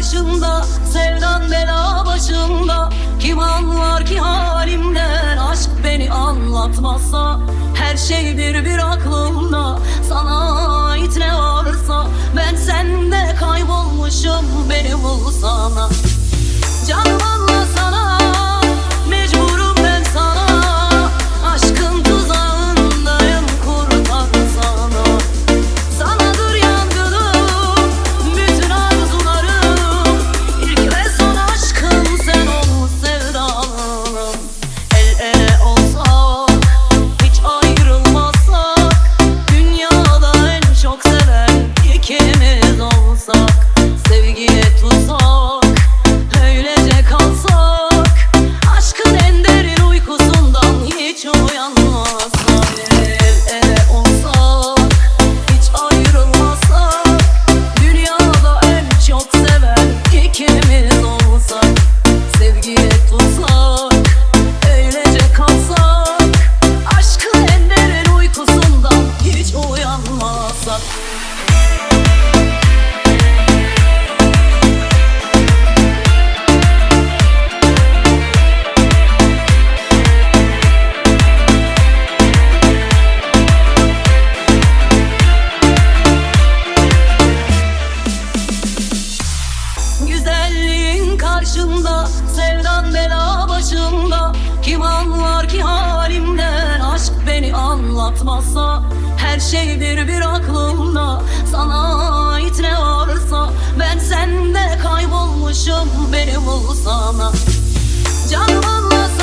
karşımda Sevdan bela başımda. Kim anlar ki halimden Aşk beni anlatmazsa? Her şey bir bir aklımda Sana ait ne varsa. Ben sende kaybolmuşum Beni bulsana Canım batmazsa Her şey bir bir aklımda. Sana ait ne varsa Ben sende kaybolmuşum Beni bulsana Canımla